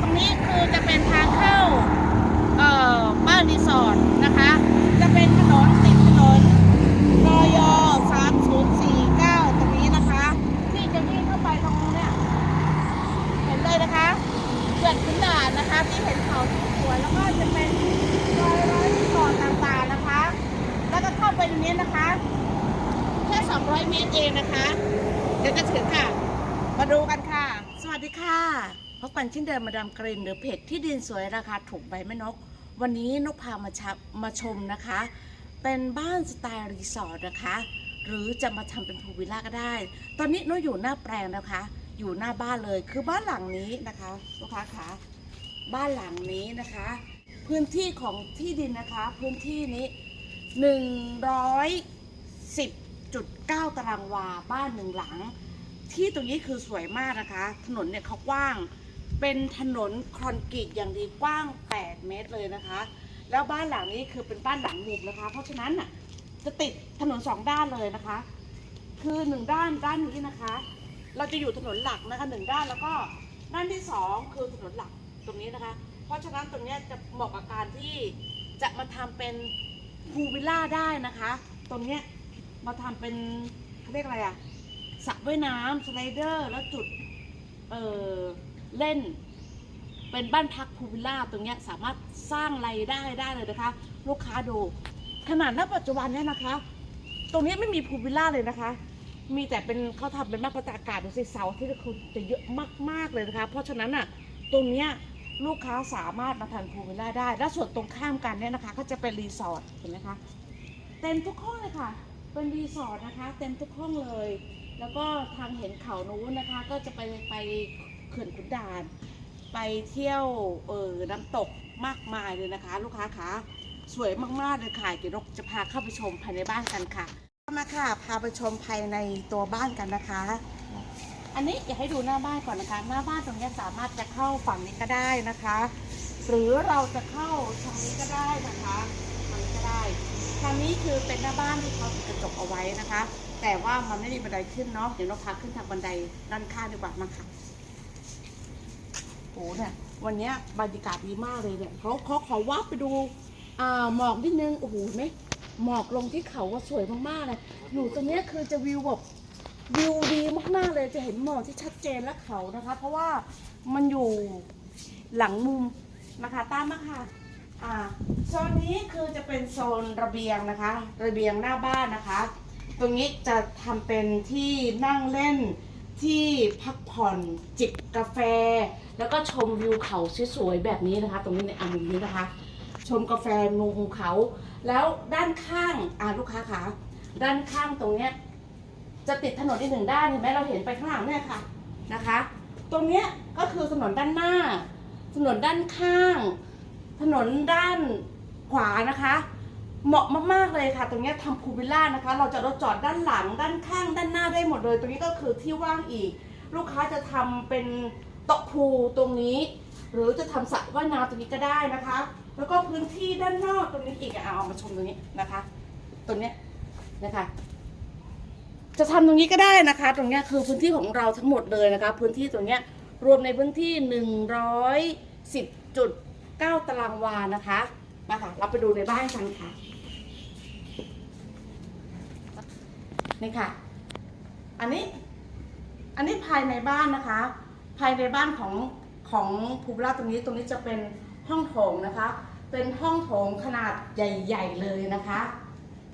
ตรงนี้คือจะเป็นทางเข้าเอ่อบ้านรีสอร์ทนะคะ จะเป็นถนนติดถนนรอย3049 ตรงนี้นะคะ ที่จะวิ่งเข้าไปตรงนี้เนี่ยเห็นเลยนะคะเกิดขึ้นด่านนะคะ ที่เห็นเขาสวยแล้วก็จะเป็นรอยร้อยรีสอร์ทต่างๆนะคะ แล้วก็เข้าไปตรงนี้นะคะ แค่ 200 เมตรเองนะคะ เดี๋ยวจะถึงค่ะ มาดูกันค่ะ สวัสดีค่ะ พบกันเช่นเดิมมาดามกรีนหรือเพจที่ดินสวยราคาถูกใบแม่นก วันนี้นกพามาชมาชมนะคะ เป็นบ้านสไตล์รีสอร์ทนะคะ หรือจะมาทำเป็นพูวิลล่าก็ได้ ตอนนี้นกอยู่หน้าแปลงนะคะ อยู่หน้าบ้านเลยคือบ้านหลังนี้นะคะลูกค้าคะบ้านหลังนี้นะคะ พื้นที่ของที่ดินนะคะ พื้นที่นี้ 110.9 ตารางวาบ้านหนึ่งหลัง ที่ตรงนี้คือสวยมากนะคะ ถนนเนี่ยเขากว้าง เป็นถนนคอนกรีตอย่างดีกว้าง 8 เมตรเลยนะคะ แล้วบ้านหลังนี้คือเป็นบ้านหลังมุมนะคะ เพราะฉะนั้นน่ะจะติดถนนสองด้านเลยนะคะ คือหนึ่งด้านด้านนี้นะคะ เราจะอยู่ถนนหลักนะคะหนึ่งด้านแล้วก็ด้านที่สองคือถนนหลักตรงนี้นะคะ เพราะฉะนั้นตรงนี้จะเหมาะกับการที่จะมาทำเป็นพูวิลล่าได้นะคะ ตรงนี้มาทำเป็นเขาเรียกอะไรอะสระว่ายน้ำสไลเดอร์แล้วจุด เออ เล่นเป็นบ้านพักพูวิลล่าตรงนี้สามารถสร้างรายได้ได้เลยนะคะ ลูกค้าดู ขนาดณปัจจุบันเนี่ยนะคะ ตรงนี้ไม่มีพูวิลล่าเลยนะคะ มีแต่เป็นเขาทำเป็นบ้านพักตากอากาศดูสิเสาที่คนจะเยอะมากๆเลยนะคะ เพราะฉะนั้นอะตรงเนี้ยลูกค้าสามารถมาทานพูวิลล่าได้ และส่วนตรงข้ามกันเนี่ยนะคะก็จะเป็นรีสอร์ทเห็นไหมคะเต็มทุกห้องเลยค่ะ เป็นรีสอร์ทนะคะ เต็มทุกห้องเลย แล้วก็ทางเห็นเขานู้นนะคะ ก็จะไปไป เขื่อนขุนด่าน ไปเที่ยวเออน้ำตกมากมายเลยนะคะ ลูกค้าคะสวยมากๆเลยค่ะเดี๋ยวนกจะพาเข้าไปชมภายในบ้านกันค่ะมาค่ะ พาไปชมภายในตัวบ้านกันนะคะ อันนี้อยากให้ดูหน้าบ้านก่อนนะคะ หน้าบ้านตรงนี้สามารถจะเข้าฝั่งนี้ก็ได้นะคะ หรือเราจะเข้าทางนี้ก็ได้นะคะทางนี้ก็ได้ทางนี้คือเป็นหน้าบ้านที่เขาติดกระจกเอาไว้นะคะ แต่ว่ามันไม่มีบันไดขึ้นเนาะเดี๋ยวนกพาขึ้นทางบันไดด้านข้างดีกว่ามาค่ะ โอ้เนี่ยวันนี้บรรยากาศดีมากเลยเนี่ยเขาเขาขอวับไปดูอ่าหมอกนิดนึงโอ้โหเห็นไหมหมอกลงที่เขาว่าสวยมากๆเลยอยู่ตรงเนี้ยคือจะวิวแบบวิวดีมากๆเลยจะเห็นหมอกที่ชัดเจนและเขานะคะ เพราะว่ามันอยู่หลังมุมนะคะตามมาค่ะอ่าโซนนี้คือจะเป็นโซนระเบียงนะคะ ระเบียงหน้าบ้านนะคะ ตรงนี้จะทำเป็นที่นั่งเล่น ที่พักผ่อนจิบกาแฟ แล้วก็ชมวิวเขาสวยๆแบบนี้นะคะ ตรงนี้ในอันนี้นะคะ ชมกาแฟมุมเขา แล้วด้านข้างอ่าลูกค้าคะด้านข้างตรงเนี้ยจะติดถนนอีกหนึ่งด้านเห็นไหมเราเห็นไปข้างหลังเนี่ยค่ะนะคะ ตรงเนี้ยก็คือถนนด้านหน้า ถนนด้านข้าง ถนนด้านขวานะคะ เหมาะมากๆเลยค่ะ ตรงนี้ทำพูลวิลล่านะคะ เราจะรถจอดด้านหลัง ด้านข้าง ด้านหน้าได้หมดเลย ตรงนี้ก็คือที่ว่างอีก ลูกค้าจะทำเป็นโต๊ะพูตรงนี้ หรือจะทำสระว่ายน้ำตรงนี้ก็ได้นะคะ แล้วก็พื้นที่ด้านนอกตรงนี้อีกอะเอามาชมตรงนี้นะคะ ตรงนี้นะคะจะทำตรงนี้ก็ได้นะคะ ตรงนี้คือพื้นที่ของเราทั้งหมดเลยนะคะ พื้นที่ตรงนี้รวมในพื้นที่ 110.9 ตารางวานะคะ มาค่ะ เราไปดูในบ้านกันค่ะ นี่ค่ะ อันนี้ อันนี้ภายในบ้านนะคะ ภายในบ้านของของภูวิลล่าตรงนี้ ตรงนี้จะเป็นห้องโถงนะคะ เป็นห้องโถงขนาดใหญ่ ๆ เลยนะคะ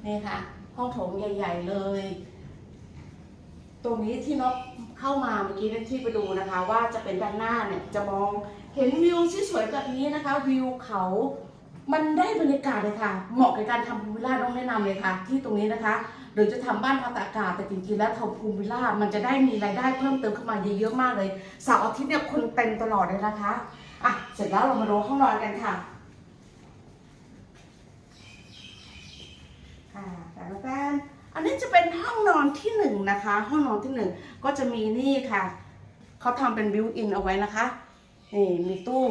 นี่ค่ะ ห้องโถงใหญ่ ๆ เลย ตรงนี้ที่นกเข้ามาเมื่อกี้นี่ยที่ไปดูนะคะ ว่าจะเป็นด้านหน้าเนี่ยจะมองเห็นวิวที่สวยแบบนี้นะคะ วิวเขามันได้บรรยากาศเลยค่ะ เหมาะกับการทำพูลวิลล่าต้องแนะนำเลยค่ะ ที่ตรงนี้นะคะ หรือจะทำบ้านพักตอากาศแต่จริงๆแล้วทำพูลวิลล่ามันจะได้มีรายได้เพิ่มเติมเข้ามาเยอะๆมากเลยเสาร์อาทิตย์เนี่ยคนเต็มตลอดเลยนะคะอะเสร็จแล้วเรามาดูห้องนอนกันค่ะค่ะแต่ละแฟนอันนี้จะเป็นห้องนอนที่หนึ่งนะคะ ห้องนอนที่หนึ่งก็จะมีนี่ค่ะเขาทำเป็นบิวอินเอาไว้นะคะนี่มีตู้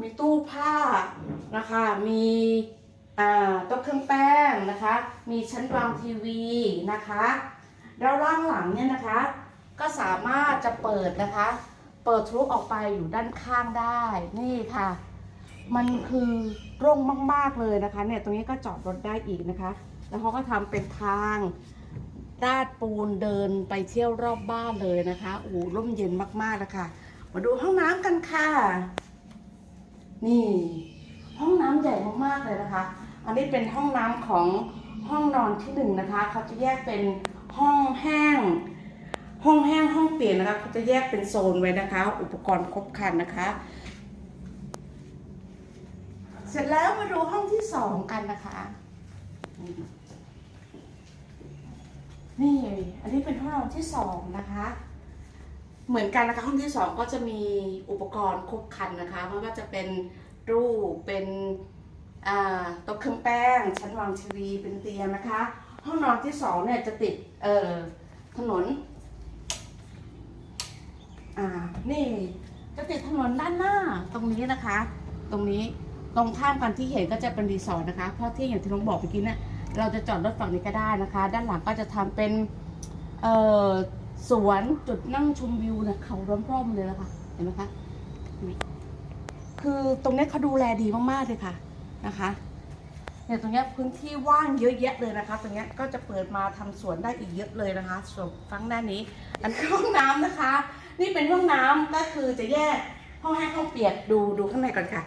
มีตู้ผ้านะคะ มี โต๊ะเครื่องแป้งนะคะ มีชั้นวางทีวีนะคะแล้วล่างหลังเนี่ยนะคะ ก็สามารถจะเปิดนะคะ เปิดทะลุออกไปอยู่ด้านข้างได้นี่ค่ะ มันคือร่มมากๆเลยนะคะ เนี่ยตรงนี้ก็จอดรถได้อีกนะคะ แล้วเขาก็ทำเป็นทางลาดปูนเดินไปเที่ยวรอบบ้านเลยนะคะโอ้ร่มเย็นมากๆเลยค่ะมาดูห้องน้ำกันค่ะ นี่ ห้องน้ำใหญ่มากๆเลยนะคะ อันนี้เป็นห้องน้ำของห้องนอนที่หนึ่งนะคะ เขาจะแยกเป็นห้องแห้ง ห้องแห้งห้องเปลี่ยนนะคะเขาจะแยกเป็นโซนไว้นะคะ อุปกรณ์ครบครันนะคะ เสร็จแล้วมาดูห้องที่สองกันนะคะ นี่ อันนี้เป็นห้องนอนที่สองนะคะเหมือนกันนะคะห้องที่สองก็จะมีอุปกรณ์ครบครันนะคะไม่ว่าจะเป็นรูปเป็น โต๊ะเครื่องแป้ง ชั้นวางทีวีเป็นเตียงนะคะ ห้องนอนที่สองเนี่ยจะติดเอ่อถนน อ่า นี่ จะติดถนนด้านหน้าตรงนี้นะคะ ตรงนี้ตรงข้ามกันที่เห็นก็จะเป็นรีสอร์ทนะคะ เพราะที่อย่างที่น้องบอกเมื่อกี้เนี่ยเราจะจอดรถฝั่งนี้ก็ได้นะคะ ด้านหลังก็จะทำเป็นเอ่อสวนจุดนั่งชมวิวนะเขาร่มๆเลยนะคะเห็นไหมคะ คือตรงนี้เขาดูแลดีมากๆเลยค่ะ นะคะเนี่ยตรงนี้พื้นที่ว่างเยอะแยะเลยนะคะ ตรงนี้ก็จะเปิดมาทำสวนได้อีกเยอะเลยนะคะส่วนฝั่งด้านนี้ อันห้องน้ำนะคะ นี่เป็นห้องน้ำก็คือจะแยกห้องแห้งห้องเปียกดูดูข้างในก่อนค่ะ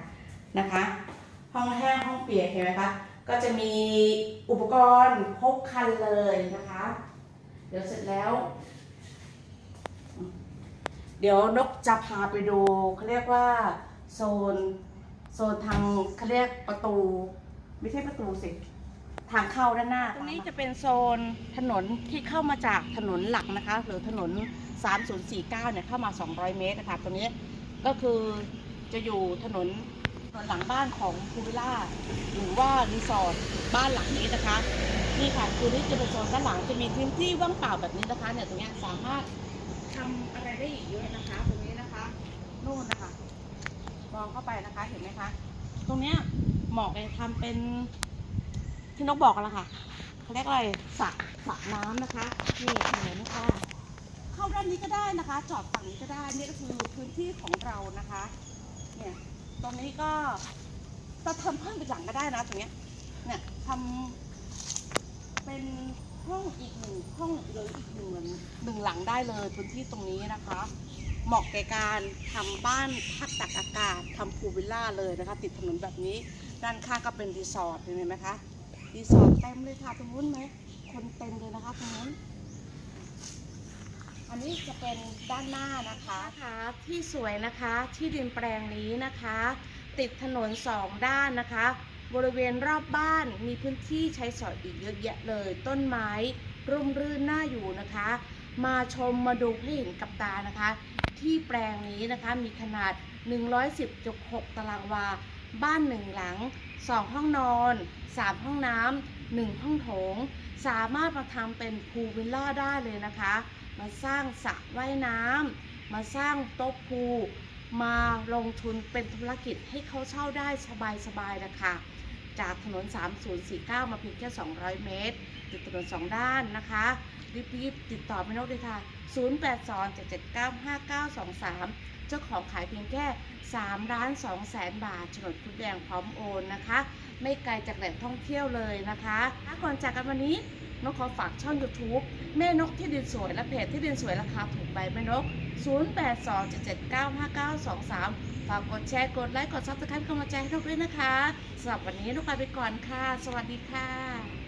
นะคะ ห้องแห้งห้องเปียกเห็นไหมคะก็จะมีอุปกรณ์ครบคันเลยนะคะ เดี๋ยวเสร็จแล้ว เดี๋ยวนกจะพาไปดูเขาเรียกว่าโซน โซนทางเขาเรียกประตู ไม่ใช่ประตูสิ ทางเข้าด้านหน้า ตรงนี้จะเป็นโซนถนนที่เข้ามาจากถนนหลักนะคะ หรือถนน 3049 เนี่ยเข้ามา 200 เมตรนะคะตรงนี้ก็คือจะอยู่ถนนถนนหลังบ้านของภูวิล่าหรือว่ารีสอร์ทบ้านหลังนี้นะคะนี่ค่ะคือนี่จะเป็นโซนด้านหลังจะมีพื้นที่ว่างเปล่าแบบนี้นะคะเนี่ยตรงนี้สามารถทำอะไรได้อีกเยอะนะคะ ตรงนี้นะคะนู่นนะคะ องเข้าไปนะคะ เห็นไหมคะ ตรงเนี้ยเหมาะเลยทำเป็นที่นกบอกกันละค่ะเขาเรียกอะไรสระสระน้ำนะคะนี่เห็นไหมคะเข้าด้านนี้ก็ได้นะคะ จอดฝั่งนี้ก็ได้นี่ก็คือพื้นที่ของเรานะคะ เนี่ยตรงนี้ก็จะทำเพิ่มเป็นหลังก็ได้นะตรงเนี้ยเนี่ยทำเป็นห้องอีกหนึ่งห้องหรืออีกหนึ่งหนึ่งหลังได้เลยพื้นที่ตรงนี้นะคะ เหมาะแก่การทำบ้านพักตักอากาศทำพูลวิลล่าเลยนะคะ ติดถนนแบบนี้ ด้านข้างก็เป็นรีสอร์ทเห็นไหมคะรีสอร์ทเต็มเลยค่ะตรงนู้นไหมคนเต็มเลยนะคะตรงนู้นอันนี้จะเป็นด้านหน้านะคะคะที่สวยนะคะที่ดินแปลงนี้นะคะ ติดถนนสองด้านนะคะ บริเวณรอบบ้านมีพื้นที่ใช้สอยอีกเยอะแยะเลย ต้นไม้ร่มรื่นน่าอยู่นะคะ มาชมมาดูให้เห็นกับตานะคะ ที่แปลงนี้นะคะมีขนาด 110.6 ตารางวา บ้านหนึ่งหลัง 2 ห้องนอน 3 ห้องน้ำหนึ่งห้องโถง สามารถมาทำเป็นพูลวิลล่าได้เลยนะคะ มาสร้างสระว่ายน้ำมาสร้างโต๊ะพูลมาลงทุนเป็นธุรกิจให้เขาเช่าได้สบายๆนะคะ จากถนน 3049 มาเพียงแค่ 200 เมตร ติดถนนสองด้านนะคะรีบๆติดต่อไม่นกเลยค่ะ 0827795923 เจ้าของขายเพียงแค่3ล้าน2แสนบาทโฉนดคุดแดงพร้อมโอนนะคะ ไม่ไกลจากแหล่งท่องเที่ยวเลยนะคะถ้าก่อนจากกันวันนี้นกขอฝากช่อง YouTube แม่นกที่ดินสวยและเพจที่ดินสวยราคาถูกใบแม่นก 0827795923 ฝากกดแชร์กดไลค์กดซับสไครป์กำลังใจให้นกด้วยนะคะสำหรับวันนี้นกไปก่อนค่ะ สวัสดีค่ะ